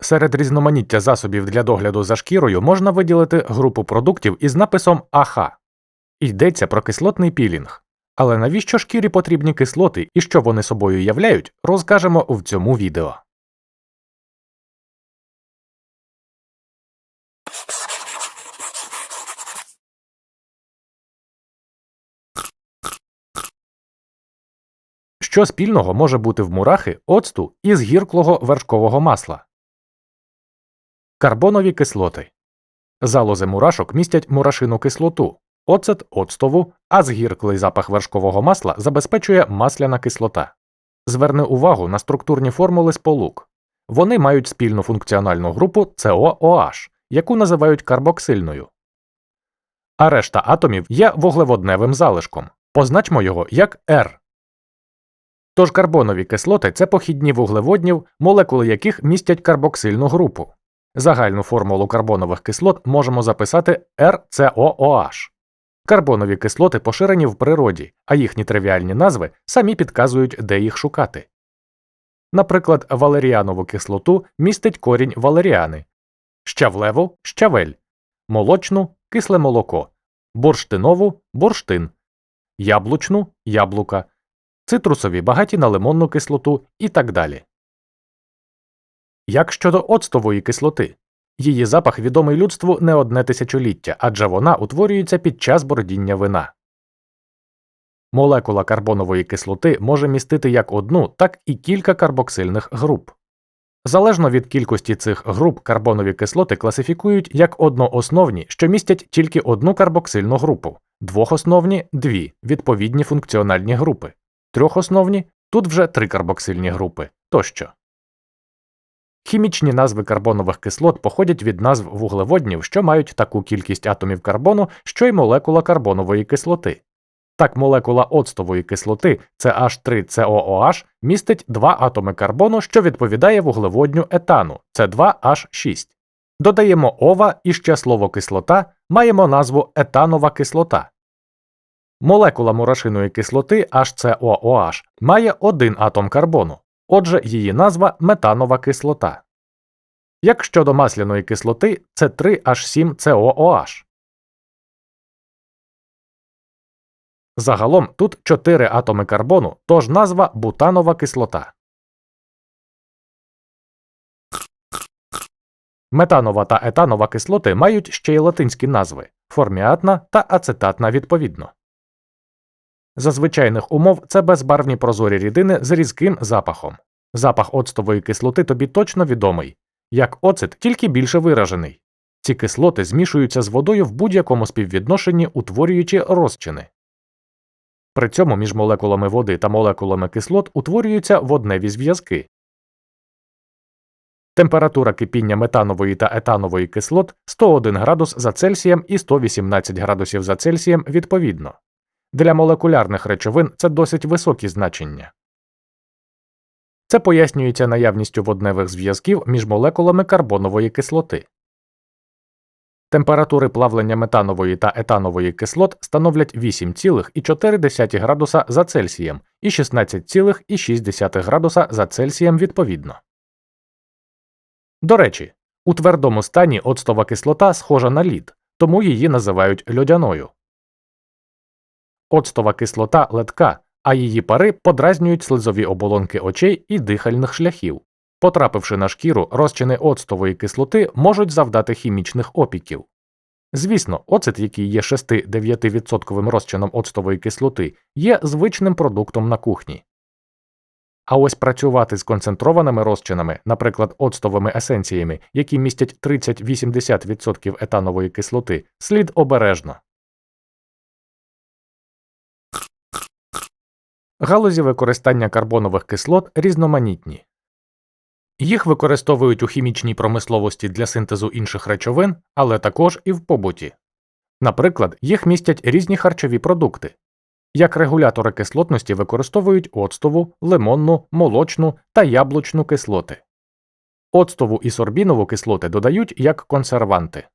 Серед різноманіття засобів для догляду за шкірою можна виділити групу продуктів із написом АХ. Йдеться про кислотний пілінг. Але навіщо шкірі потрібні кислоти і що вони собою являють, розкажемо в цьому відео. Що спільного може бути в мурахи, оцту і з гірклого вершкового масла? Карбонові кислоти. Залози мурашок містять мурашину кислоту, оцет оцтову, а згірклий запах вершкового масла забезпечує масляна кислота. Зверни увагу на структурні формули сполук. Вони мають спільну функціональну групу COOH, яку називають карбоксильною. А решта атомів є вуглеводневим залишком. Позначмо його як R. Тож карбонові кислоти це похідні вуглеводнів, молекули яких містять карбоксильну групу. Загальну формулу карбонових кислот можемо записати RCOOH. Карбонові кислоти поширені в природі, а їхні тривіальні назви самі підказують, де їх шукати. Наприклад, валеріанову кислоту містить корінь валеріани, щавлеву щавель, молочну кисле молоко, бурштинову бурштин, яблучну яблука, цитрусові багаті на лимонну кислоту і так далі. Як щодо оцтової кислоти? Її запах відомий людству не одне тисячоліття, адже вона утворюється під час бродіння вина. Молекула карбонової кислоти може містити як одну, так і кілька карбоксильних груп. Залежно від кількості цих груп карбонові кислоти класифікують як одноосновні, що містять тільки одну карбоксильну групу, двохосновні дві відповідні функціональні групи, трьохосновні тут вже три карбоксильні групи тощо. Хімічні назви карбонових кислот походять від назв вуглеводнів, що мають таку кількість атомів карбону, що й молекула карбонової кислоти. Так, молекула оцтової кислоти CH3COOH містить два атоми карбону, що відповідає вуглеводню етану С2H6. Додаємо ова і ще слово кислота, маємо назву етанова кислота. Молекула мурашиної кислоти HCOOH має один атом карбону, отже, її назва метанова кислота. Як щодо масляної кислоти, це 3H7COOH. Загалом тут 4 атоми карбону, тож назва бутанова кислота. Метанова та етанова кислоти мають ще й латинські назви форміатна та ацетатна відповідно. За звичайних умов це безбарвні прозорі рідини з різким запахом. Запах оцтової кислоти тобі точно відомий, як оцет, тільки більше виражений. Ці кислоти змішуються з водою в будь-якому співвідношенні, утворюючи розчини. При цьому між молекулами води та молекулами кислот утворюються водневі зв'язки. Температура кипіння метанової та етанової кислот 101 градус за Цельсієм і 118 градусів за Цельсієм відповідно. Для молекулярних речовин це досить високі значення. Це пояснюється наявністю водневих зв'язків між молекулами карбонової кислоти. Температури плавлення метанової та етанової кислот становлять 8,4 градуса за Цельсієм і 16,6 градуса за Цельсієм відповідно. До речі, у твердому стані оцтова кислота схожа на лід, тому її називають льодяною. Оцтова кислота ледка, а її пари подразнюють слизові оболонки очей і дихальних шляхів. Потрапивши на шкіру, розчини оцтової кислоти можуть завдати хімічних опіків. Звісно, оцет, який є 6-9% розчином оцтової кислоти, є звичним продуктом на кухні. А ось працювати з концентрованими розчинами, наприклад, оцтовими есенціями, які містять 30-80% етанової кислоти, слід обережно. Галузі використання карбонових кислот різноманітні. Їх використовують у хімічній промисловості для синтезу інших речовин, але також і в побуті. Наприклад, їх містять різні харчові продукти. Як регулятори кислотності використовують оцтову, лимонну, молочну та яблучну кислоти. Оцтову і сорбінову кислоти додають як консерванти.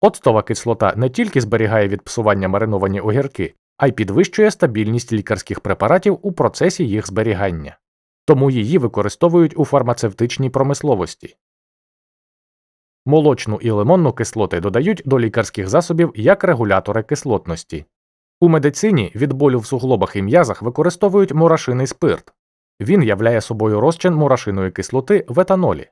Оцтова кислота не тільки зберігає від псування мариновані огірки, а й підвищує стабільність лікарських препаратів у процесі їх зберігання. тому її використовують у фармацевтичній промисловості. Молочну і лимонну кислоти додають до лікарських засобів як регулятори кислотності. У медицині від болю в суглобах і м'язах використовують мурашиний спирт. Він являє собою розчин мурашиної кислоти в етанолі.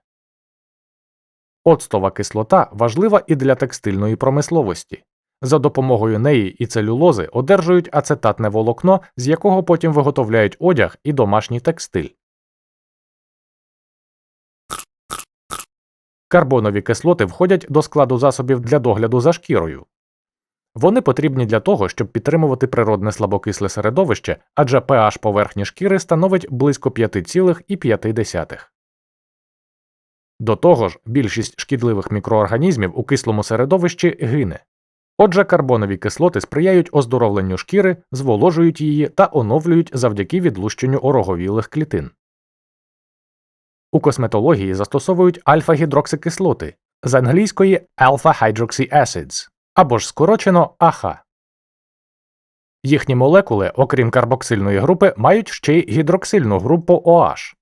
Оцтова кислота важлива і для текстильної промисловості. За допомогою неї і целюлози одержують ацетатне волокно, з якого потім виготовляють одяг і домашній текстиль. Карбонові кислоти входять до складу засобів для догляду за шкірою. Вони потрібні для того, щоб підтримувати природне слабокисле середовище, адже pH поверхні шкіри становить близько 5,5. До того ж, більшість шкідливих мікроорганізмів у кислому середовищі гине. Отже, карбонові кислоти сприяють оздоровленню шкіри, зволожують її та оновлюють завдяки відлущенню ороговілих клітин. У косметології застосовують альфа-гідроксикислоти з англійської alpha hydroxy acids або ж скорочено АХ. Їхні молекули, окрім карбоксильної групи, мають ще й гідроксильну групу OH.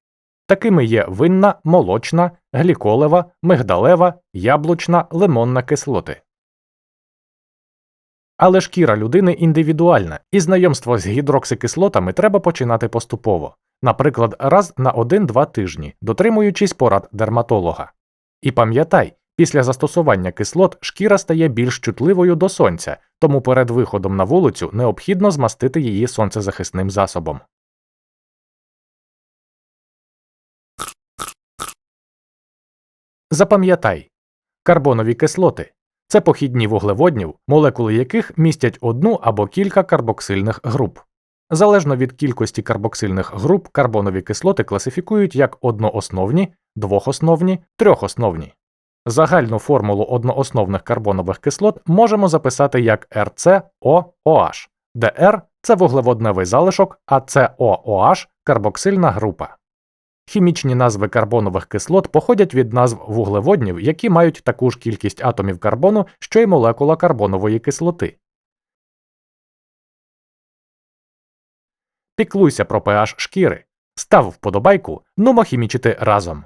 Такими є винна, молочна, гліколева, мигдалева, яблучна, лимонна кислоти. Але шкіра людини індивідуальна, і знайомство з гідроксикислотами треба починати поступово, наприклад, раз на 1-2 тижні, дотримуючись порад дерматолога. І пам'ятай, після застосування кислот шкіра стає більш чутливою до сонця, тому перед виходом на вулицю необхідно змастити її сонцезахисним засобом. Запам'ятай карбонові кислоти це похідні вуглеводнів, молекули яких містять одну або кілька карбоксильних груп. Залежно від кількості карбоксильних груп, карбонові кислоти класифікують як одноосновні, двохосновні, трьохосновні. Загальну формулу одноосновних карбонових кислот можемо записати як RCOOH, де R – це вуглеводневий залишок, а COOH – карбоксильна група. Хімічні назви карбонових кислот походять від назв вуглеводнів, які мають таку ж кількість атомів карбону, що й молекула карбонової кислоти. Піклуйся про pH шкіри. Став вподобайку, нумо хімічити разом.